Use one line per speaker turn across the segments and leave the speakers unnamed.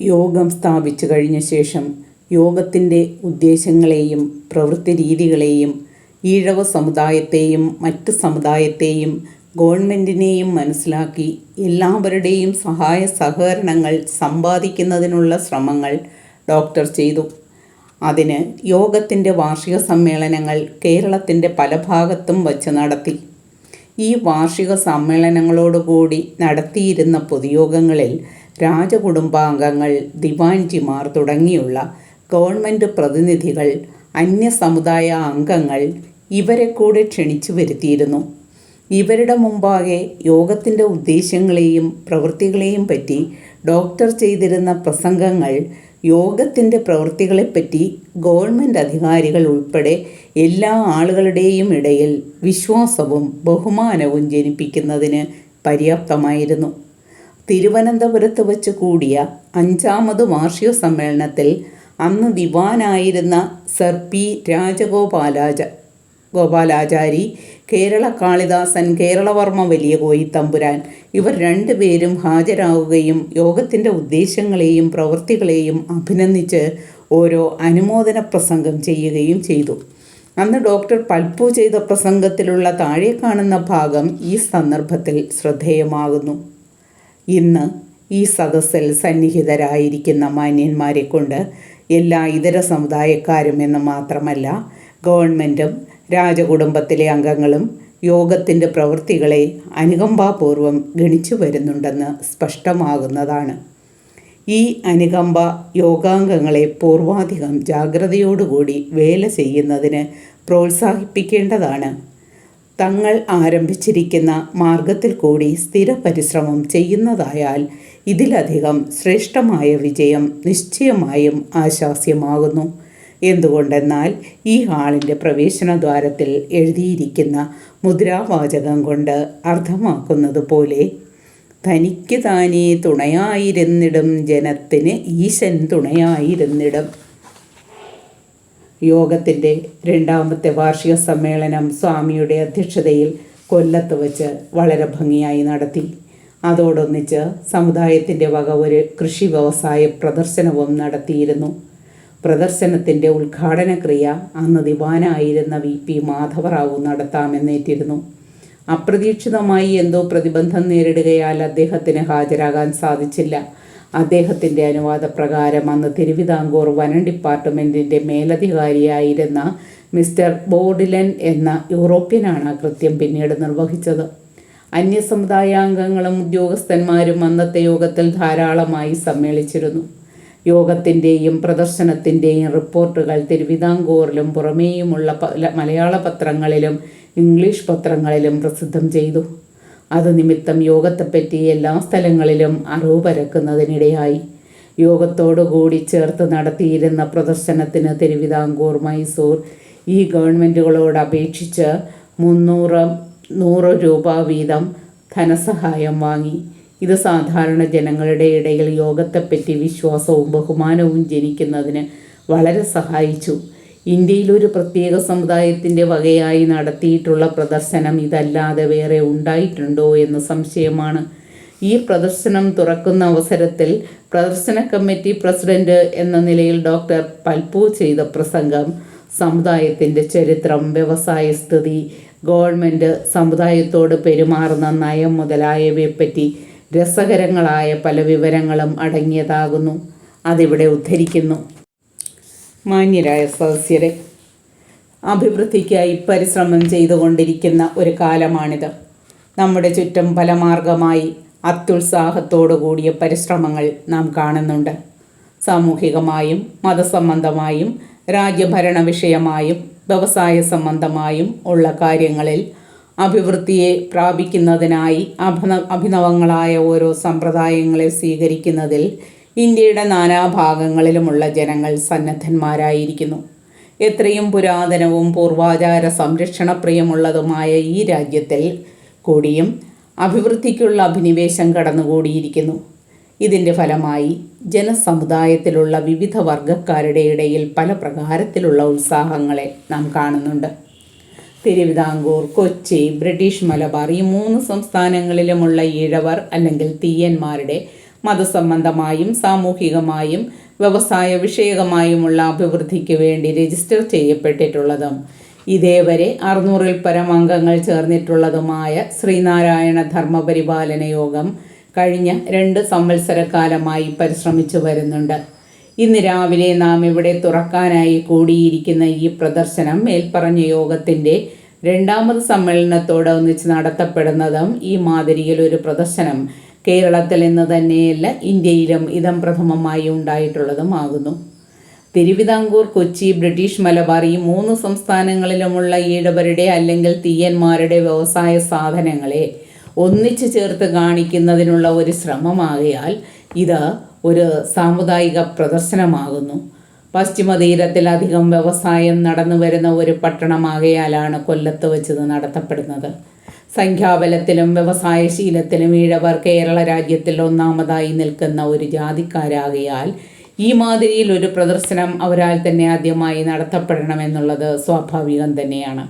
യോഗം സ്ഥാപിച്ചു കഴിഞ്ഞ ശേഷം യോഗത്തിന്റെ ഉദ്ദേശങ്ങളെയും പ്രവൃത്തി രീതികളെയും ഈഴവ സമുദായത്തെയും മറ്റ് സമുദായത്തെയും ഗവൺമെന്റിനെയും മനസ്സിലാക്കി എല്ലാവരുടെയും സഹായ സഹകരണങ്ങൾ സമ്പാദിക്കുന്നതിനുള്ള ശ്രമങ്ങൾ ഡോക്ടർ ചെയ്തു. അതിന് യോഗത്തിന്റെ വാർഷിക സമ്മേളനങ്ങൾ കേരളത്തിന്റെ പല ഭാഗത്തും വച്ച് നടത്തി. ഈ വാർഷിക സമ്മേളനങ്ങളോടുകൂടി നടത്തിയിരുന്ന പൊതുയോഗങ്ങളിൽ രാജകുടുംബാംഗങ്ങൾ ദിവാൻജിമാർ തുടങ്ങിയുള്ള ഗവൺമെന്റ് പ്രതിനിധികൾ അന്യസമുദായ അംഗങ്ങൾ ഇവരെ കൂടെ ക്ഷണിച്ചു വരുത്തിയിരുന്നു. ഇവരുടെ മുമ്പാകെ യോഗത്തിന്റെ ഉദ്ദേശങ്ങളെയും പ്രവൃത്തികളെയും പറ്റി ഡോക്ടർ ചെയ്തിരുന്ന പ്രസംഗങ്ങൾ യോഗത്തിന്റെ പ്രവൃത്തികളെപ്പറ്റി ഗവൺമെന്റ് അധികാരികൾ ഉൾപ്പെടെ എല്ലാ ആളുകളുടെയും ഇടയിൽ വിശ്വാസവും ബഹുമാനവും ജനിപ്പിക്കുന്നതിന് പര്യാപ്തമായിരുന്നു. തിരുവനന്തപുരത്ത് വച്ച് കൂടിയ അഞ്ചാമത് വാർഷിക സമ്മേളനത്തിൽ അന്ന് ദിവാനായിരുന്ന സർ പി രാജഗോപാലാച ഗോപാലാചാരി കേരള കാളിദാസൻ കേരളവർമ്മ വലിയ കോയി തമ്പുരാൻ ഇവർ രണ്ടുപേരും ഹാജരാകുകയും യോഗത്തിന്റെ ഉദ്ദേശങ്ങളെയും പ്രവൃത്തികളെയും അഭിനന്ദിച്ച് ഓരോ അനുമോദന പ്രസംഗം ചെയ്യുകയും ചെയ്തു. അന്ന് ഡോക്ടർ പൽപ്പു ചെയ്ത പ്രസംഗത്തിലുള്ള താഴെ കാണുന്ന ഭാഗം ഈ സന്ദർഭത്തിൽ ശ്രദ്ധേയമാകുന്നു. ഇന്ന് ഈ സദസ്സിൽ സന്നിഹിതരായിരിക്കുന്ന മാന്യന്മാരെ കൊണ്ട് എല്ലാ ഇതര സമുദായക്കാരും എന്ന് മാത്രമല്ല ഗവൺമെന്റും രാജകുടുംബത്തിലെ അംഗങ്ങളും യോഗത്തിന്റെ പ്രവൃത്തികളെ അനുകമ്പാപൂർവം ഗണിച്ചു വരുന്നുണ്ടെന്ന് സ്പഷ്ടമാകുന്നതാണ്. ഈ അനുകമ്പ യോഗാംഗങ്ങളെ പൂർവാധികം ജാഗ്രതയോടുകൂടി വേല ചെയ്യുന്നതിന് പ്രോത്സാഹിപ്പിക്കേണ്ടതാണ്. തങ്ങൾ ആരംഭിച്ചിരിക്കുന്ന മാർഗത്തിൽ കൂടി സ്ഥിര പരിശ്രമം ചെയ്യുന്നതായാൽ ഇതിലധികം ശ്രേഷ്ഠമായ വിജയം നിശ്ചയമായും ആശാസ്യമാകുന്നു എന്തുകൊണ്ടെന്നാൽ ഈ ഹാളിന്റെ പ്രവേശന ദ്വാരത്തിൽ എഴുതിയിരിക്കുന്ന മുദ്രാവാചകം കൊണ്ട് അർത്ഥമാക്കുന്നത് പോലെ തനിക്ക് താനേ തുണയായിരുന്നിടും ജനത്തിന് ഈശൻ തുണയായിരുന്നിടും. യോഗത്തിന്റെ രണ്ടാമത്തെ വാർഷിക സമ്മേളനം സ്വാമിയുടെ അധ്യക്ഷതയിൽ കൊല്ലത്ത് വച്ച് വളരെ ഭംഗിയായി നടത്തി. അതോടൊന്നിച്ച് സമുദായത്തിന്റെ വക ഒരു കൃഷി വ്യവസായ പ്രദർശനവും നടത്തിയിരുന്നു. പ്രദർശനത്തിന്റെ ഉദ്ഘാടന ക്രിയ അന്ന് ദിവാനായിരുന്ന വി. പി. മാധവറാവു നടത്താമെന്നേറ്റിരുന്നു. അപ്രതീക്ഷിതമായി എന്തോ പ്രതിബന്ധം നേരിടുകയാൽ അദ്ദേഹത്തിന് ഹാജരാകാൻ സാധിച്ചില്ല. അദ്ദേഹത്തിന്റെ അനുവാദപ്രകാരം അന്ന് തിരുവിതാംകൂർ വനം ഡിപ്പാർട്ട്മെന്റിന്റെ മേലധികാരിയായിരുന്ന മിസ്റ്റർ ബോർഡിലൻ എന്ന യൂറോപ്യനാണ് കൃത്യം പിന്നീട് നിർവഹിച്ചത്. അന്യസമുദായാംഗങ്ങളും ഉദ്യോഗസ്ഥന്മാരും അന്നത്തെ യോഗത്തിൽ ധാരാളമായി സമ്മേളിച്ചിരുന്നു. യോഗത്തിന്റെയും പ്രദർശനത്തിന്റെയും റിപ്പോർട്ടുകൾ തിരുവിതാംകൂറിലും പുറമേയുമുള്ള മലയാള പത്രങ്ങളിലും ഇംഗ്ലീഷ് പത്രങ്ങളിലും പ്രസിദ്ധം ചെയ്തു. അത് നിമിത്തം യോഗത്തെപ്പറ്റി എല്ലാ സ്ഥലങ്ങളിലും അറിവ് പരക്കുന്നതിനിടയായി. യോഗത്തോടുകൂടി ചേർത്ത് നടത്തിയിരുന്ന പ്രദർശനത്തിന് തിരുവിതാംകൂർ മൈസൂർ ഈ ഗവൺമെന്റുകളോട് അപേക്ഷിച്ച് മുന്നൂറ് നൂറ് രൂപ വീതം ധനസഹായം വാങ്ങി. ഇത് സാധാരണ ജനങ്ങളുടെ ഇടയിൽ യോഗത്തെപ്പറ്റി വിശ്വാസവും ബഹുമാനവും ജനിക്കുന്നതിന് വളരെ സഹായിച്ചു. ഇന്ത്യയിൽ ഒരു പ്രത്യേക സമുദായത്തിന്റെ വകയായി നടത്തിയിട്ടുള്ള പ്രദർശനം ഇതല്ലാതെ വേറെ ഉണ്ടായിട്ടുണ്ടോ എന്ന് സംശയമാണ്. ഈ പ്രദർശനം തുറക്കുന്ന അവസരത്തിൽ പ്രദർശന കമ്മിറ്റി പ്രസിഡന്റ് എന്ന നിലയിൽ ഡോക്ടർ പൽപു ചെയ്ത പ്രസംഗം സമുദായത്തിന്റെ ചരിത്രം വ്യവസായ സ്ഥിതി ഗവൺമെന്റ് സമുദായത്തോട് പെരുമാറുന്ന നയം മുതലായവയെപ്പറ്റി രസകരങ്ങളായ പല വിവരങ്ങളും അടങ്ങിയതാകുന്നു. അതിവിടെ ഉദ്ധരിക്കുന്നു. മാന്യരായ സദസ്യരെ അഭിവൃദ്ധിക്കായി പരിശ്രമം ചെയ്തുകൊണ്ടിരിക്കുന്ന ഒരു കാലമാണിത്. നമ്മുടെ ചുറ്റും ഫലമാർഗമായി അത്യുത്സാഹത്തോടു കൂടിയ പരിശ്രമങ്ങൾ നാം കാണുന്നുണ്ട്. സാമൂഹികമായും മതസംബന്ധമായും രാജ്യഭരണ വിഷയമായും വ്യവസായ സംബന്ധമായും ഉള്ള കാര്യങ്ങളിൽ അഭിവൃദ്ധിയെ പ്രാപിക്കുന്നതിനായി അഭിന അഭിനവങ്ങളായ ഓരോ സമ്പ്രദായങ്ങളെ സ്വീകരിക്കുന്നതിൽ ഇന്ത്യയുടെ നാനാഭാഗങ്ങളിലുമുള്ള ജനങ്ങൾ സന്നദ്ധന്മാരായിരിക്കുന്നു. എത്രയും പുരാതനവും പൂർവാചാര സംരക്ഷണപ്രിയമുള്ളതുമായ ഈ രാജ്യത്തിൽ കൂടിയും അഭിവൃദ്ധിക്കുള്ള അഭിനിവേശം കടന്നുകൂടിയിരിക്കുന്നു. ഇതിന്റെ ഫലമായി ജനസമുദായത്തിലുള്ള വിവിധ വർഗക്കാരുടെ ഇടയിൽ പല പ്രകാരത്തിലുള്ള ഉത്സാഹങ്ങളെ നാം കാണുന്നുണ്ട്. തിരുവിതാംകൂർ കൊച്ചി ബ്രിട്ടീഷ് മലബാർ ഈ മൂന്ന് സംസ്ഥാനങ്ങളിലുമുള്ള ഈഴവർ അല്ലെങ്കിൽ തീയന്മാരുടെ മതസംബന്ധമായും സാമൂഹികമായും വ്യവസായ വിഷയകമായുമുള്ള അഭിവൃദ്ധിക്ക് വേണ്ടി രജിസ്റ്റർ ചെയ്യപ്പെട്ടിട്ടുള്ളതും ഇതേവരെ അറുന്നൂറിൽ പരം അംഗങ്ങൾ ചേർന്നിട്ടുള്ളതുമായ ശ്രീനാരായണ ധർമ്മപരിപാലന യോഗം കഴിഞ്ഞ രണ്ട് സംവത്സരക്കാലമായി പരിശ്രമിച്ചു വരുന്നുണ്ട്. ഇന്ന് രാവിലെ നാം ഇവിടെ തുറക്കാനായി കൂടിയിരിക്കുന്ന ഈ പ്രദർശനം മേൽപ്പറഞ്ഞ യോഗത്തിന്റെ രണ്ടാമത് സമ്മേളനത്തോട് ഒന്നിച്ച് നടത്തപ്പെടുന്നതും ഈ മാതിരിയിൽ ഒരു പ്രദർശനം കേരളത്തിൽ എന്ന് തന്നെയല്ല ഇന്ത്യയിലും ഇതം പ്രഥമമായി ഉണ്ടായിട്ടുള്ളതുമാകുന്നു. തിരുവിതാംകൂർ കൊച്ചി ബ്രിട്ടീഷ് മലബാർ ഈ മൂന്ന് സംസ്ഥാനങ്ങളിലുമുള്ള ഈഴവരുടെ അല്ലെങ്കിൽ തീയന്മാരുടെ വ്യവസായ സാധനങ്ങളെ ഒന്നിച്ചു ചേർത്ത് കാണിക്കുന്നതിനുള്ള ഒരു ശ്രമമാകയാൽ ഇത് ഒരു സാമുദായിക പ്രദർശനമാകുന്നു. പശ്ചിമ തീരത്തിലധികം വ്യവസായം നടന്നു വരുന്ന ഒരു പട്ടണമാകയാലാണ് കൊല്ലത്ത് വെച്ചത് നടത്തപ്പെടുന്നത്. സംഖ്യാബലത്തിലും വ്യവസായശീലത്തിലും ഈഴവർ കേരള രാജ്യത്തിൽ ഒന്നാമതായി നിൽക്കുന്ന ഒരു ജാതിക്കാരാകിയാൽ ഈ മാതിരിയിൽ ഒരു പ്രദർശനം അവരാൽ തന്നെ ആദ്യമായി നടത്തപ്പെടണമെന്നുള്ളത് സ്വാഭാവികം തന്നെയാണ്.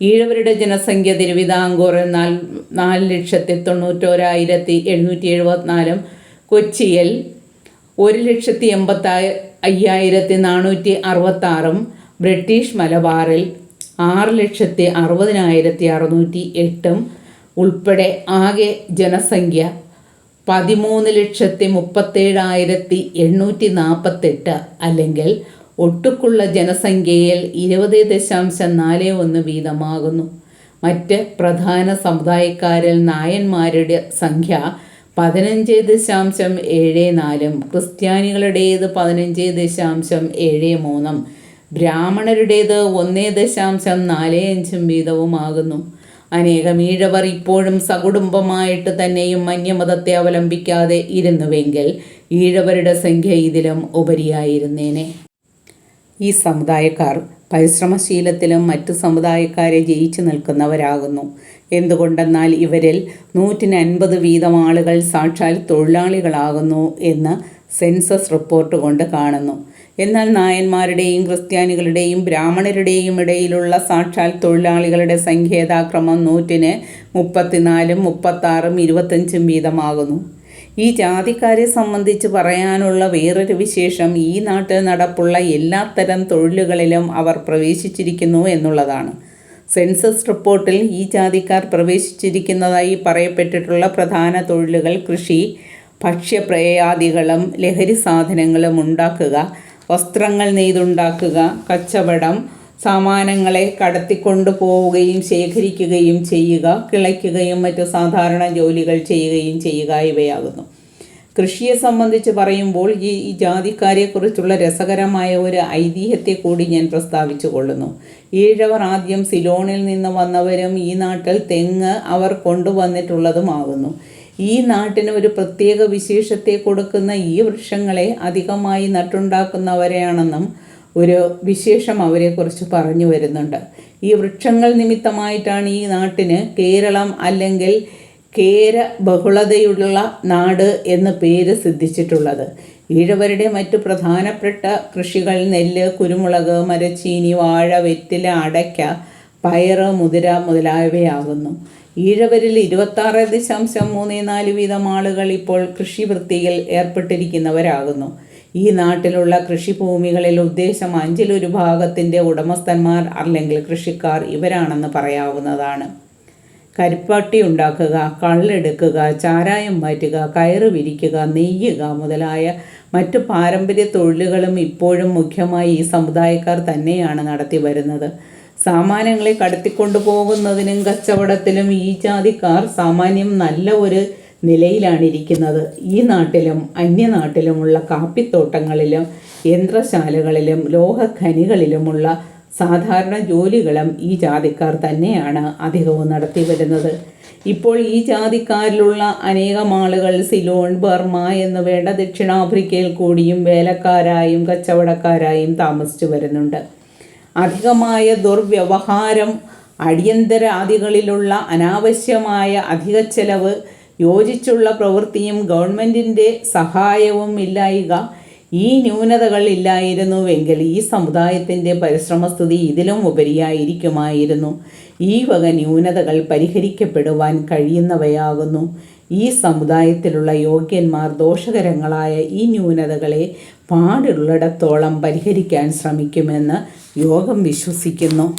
ഈഴവരുടെ ജനസംഖ്യ തിരുവിതാംകൂർ എന്നാൽ നാല് ലക്ഷത്തി തൊണ്ണൂറ്റോരായിരത്തി എഴുന്നൂറ്റി എഴുപത്തിനാലും കൊച്ചിയിൽ ഒരു ലക്ഷത്തി എൺപത്തി അയ്യായിരത്തി നാനൂറ്റി അറുപത്താറും ബ്രിട്ടീഷ് മലബാറിൽ ആറ് ലക്ഷത്തി അറുപതിനായിരത്തി അറുന്നൂറ്റി എട്ടും ഉൾപ്പെടെ ആകെ ജനസംഖ്യ പതിമൂന്ന് ലക്ഷത്തി മുപ്പത്തേഴായിരത്തി എണ്ണൂറ്റി നാൽപ്പത്തെട്ട് അല്ലെങ്കിൽ ഒട്ടുക്കുള്ള ജനസംഖ്യയിൽ ഇരുപത് ദശാംശം നാല് ഒന്ന് വീതമാകുന്നു. മറ്റ് പ്രധാന സമുദായക്കാരിൽ നായന്മാരുടെ സംഖ്യ പതിനഞ്ച് ദശാംശം ഏഴ് നാലും ക്രിസ്ത്യാനികളുടേത് പതിനഞ്ച് ദശാംശം ഏഴ് മൂന്നും ബ്രാഹ്മണരുടേത് ഒന്നേ ദശാംശം നാലേ അഞ്ചും വീതവുമാകുന്നു. അനേകം ഈഴവർ ഇപ്പോഴും സകുടുംബമായിട്ട് തന്നെയും മന്യമതത്തെ അവലംബിക്കാതെ ഇരുന്നുവെങ്കിൽ ഈഴവരുടെ സംഖ്യ ഇതിലും ഉപരിയായിരുന്നേനെ. ഈ സമുദായക്കാർ പരിശ്രമശീലത്തിലും മറ്റു സമുദായക്കാരെ ജയിച്ചു നിൽക്കുന്നവരാകുന്നു. എന്തുകൊണ്ടെന്നാൽ ഇവരിൽ നൂറ്റിന് അൻപത് വീതം ആളുകൾ സാക്ഷാൽ തൊഴിലാളികളാകുന്നു എന്ന് സെൻസസ് റിപ്പോർട്ട് കൊണ്ട് കാണുന്നു. എന്നാൽ നായന്മാരുടെയും ക്രിസ്ത്യാനികളുടെയും ബ്രാഹ്മണരുടെയും ഇടയിലുള്ള സാക്ഷാൽ തൊഴിലാളികളുടെ സംഖ്യ യഥാക്രമം നൂറ്റിന് മുപ്പത്തിനാലും മുപ്പത്താറും ഇരുപത്തഞ്ചും വീതമാകുന്നു. ഈ ജാതിക്കാരെ സംബന്ധിച്ച് പറയാനുള്ള വേറൊരു വിശേഷം ഈ നാട്ടിൽ നടപ്പുള്ള എല്ലാത്തരം തൊഴിലുകളിലും അവർ പ്രവേശിച്ചിരിക്കുന്നു എന്നുള്ളതാണ്. സെൻസസ് റിപ്പോർട്ടിൽ ഈ ജാതിക്കാർ പ്രവേശിച്ചിരിക്കുന്നതായി പറയപ്പെട്ടിട്ടുള്ള പ്രധാന തൊഴിലുകൾ കൃഷി ഭക്ഷ്യപ്രയാദികളും ലഹരി സാധനങ്ങളും ഉണ്ടാക്കുക വസ്ത്രങ്ങൾ നെയ്തുണ്ടാക്കുക കച്ചവടം സാമാനങ്ങളെ കടത്തിക്കൊണ്ടു പോവുകയും ശേഖരിക്കുകയും ചെയ്യുക കിളയ്ക്കുകയും മറ്റു സാധാരണ ജോലികൾ ചെയ്യുകയും ചെയ്യുക ഇവയാകുന്നു. കൃഷിയെ സംബന്ധിച്ച് പറയുമ്പോൾ ഈ ഈ ജാതിക്കാരെക്കുറിച്ചുള്ള രസകരമായ ഒരു ഐതിഹ്യത്തെ കൂടി ഞാൻ പ്രസ്താവിച്ചു കൊള്ളുന്നു ഈഴവർ ആദ്യം സിലോണിൽ നിന്ന് വന്നവരും ഈ നാട്ടിൽ തെങ്ങ് അവർ കൊണ്ടുവന്നിട്ടുള്ളതുമാകുന്നു ഈ നാട്ടിന് ഒരു പ്രത്യേക വിശേഷത്തെ കൊടുക്കുന്ന ഈ വൃക്ഷങ്ങളെ അധികമായി നട്ടുണ്ടാക്കുന്നവരെയാണെന്നും ഒരു വിശേഷം അവരെക്കുറിച്ച് പറഞ്ഞു വരുന്നുണ്ട്. ഈ വൃക്ഷങ്ങൾ നിമിത്തമായിട്ടാണ് ഈ നാട്ടിന് കേരളം അല്ലെങ്കിൽ കേര ബഹുളതയുള്ള നാട് എന്ന് പേര് സിദ്ധിച്ചിട്ടുള്ളത്. ഈഴവരുടെ മറ്റു പ്രധാനപ്പെട്ട കൃഷികൾ നെല്ല് കുരുമുളക് മരച്ചീനി വാഴ വെറ്റില അടയ്ക്ക പയറ് മുതിര മുതലായവയാകുന്നു. ഈഴവരിൽ ഇരുപത്താറ് ദശാംശം മൂന്ന് നാല് വീതം ആളുകൾ ഇപ്പോൾ കൃഷിവൃത്തിയിൽ ഏർപ്പെട്ടിരിക്കുന്നവരാകുന്നു. ഈ നാട്ടിലുള്ള കൃഷിഭൂമികളിൽ ഉദ്ദേശം അഞ്ചിലൊരു ഭാഗത്തിന്റെ ഉടമസ്ഥന്മാർ അല്ലെങ്കിൽ കൃഷിക്കാർ ഇവരാണെന്ന് പറയാവുന്നതാണ്. കരിപ്പട്ടി ഉണ്ടാക്കുക കള്ളെടുക്കുക ചാരായം മാറ്റുക കയറ് വിരിക്കുക നെയ്യുക മുതലായ മറ്റു പാരമ്പര്യ തൊഴിലുകളും ഇപ്പോഴും മുഖ്യമായി ഈ സമുദായക്കാർ തന്നെയാണ് നടത്തി വരുന്നത്. സാമാനങ്ങളെ കടത്തിക്കൊണ്ടുപോകുന്നതിനും കച്ചവടത്തിലും ഈ ജാതിക്കാർ സാമാന്യം നല്ല ഒരു നിലയിലാണ് ഇരിക്കുന്നത്. ഈ നാട്ടിലും അന്യനാട്ടിലുമുള്ള കാപ്പിത്തോട്ടങ്ങളിലും യന്ത്രശാലകളിലും ലോഹഖനികളിലുമുള്ള സാധാരണ ജോലികളും ഈ ജാതിക്കാർ തന്നെയാണ് അധികവും നടത്തി വരുന്നത്. ഇപ്പോൾ ഈ ജാതിക്കാരിലുള്ള അനേകം ആളുകൾ സിലോൺ ബർമ എന്ന് വേണ്ട ദക്ഷിണാഫ്രിക്കയിൽ കൂടിയും വേലക്കാരായും കച്ചവടക്കാരായും താമസിച്ചു വരുന്നുണ്ട്. അധികമായ ദുർവ്യവഹാരം അടിയന്തരാദികളിലുള്ള അനാവശ്യമായ അധിക ചെലവ് യോജിച്ചുള്ള പ്രവൃത്തിയും ഗവൺമെന്റിന്റെ സഹായവും ഇല്ലായിക ഈ ന്യൂനതകൾ ഇല്ലായിരുന്നുവെങ്കിൽ ഈ സമുദായത്തിന്റെ പരിശ്രമസ്ഥിതി ഇതിലും ഉപരിയായിരിക്കുമായിരുന്നു. ഈ വക ന്യൂനതകൾ പരിഹരിക്കപ്പെടുവാൻ കഴിയുന്നവയാകുന്നു. ഈ സമുദായത്തിലുള്ള യോഗ്യന്മാർ ദോഷകരങ്ങളായ ഈ ന്യൂനതകളെ പാടുള്ളിടത്തോളം പരിഹരിക്കാൻ ശ്രമിക്കുമെന്ന് യോഗം വിശ്വസിക്കുന്നു.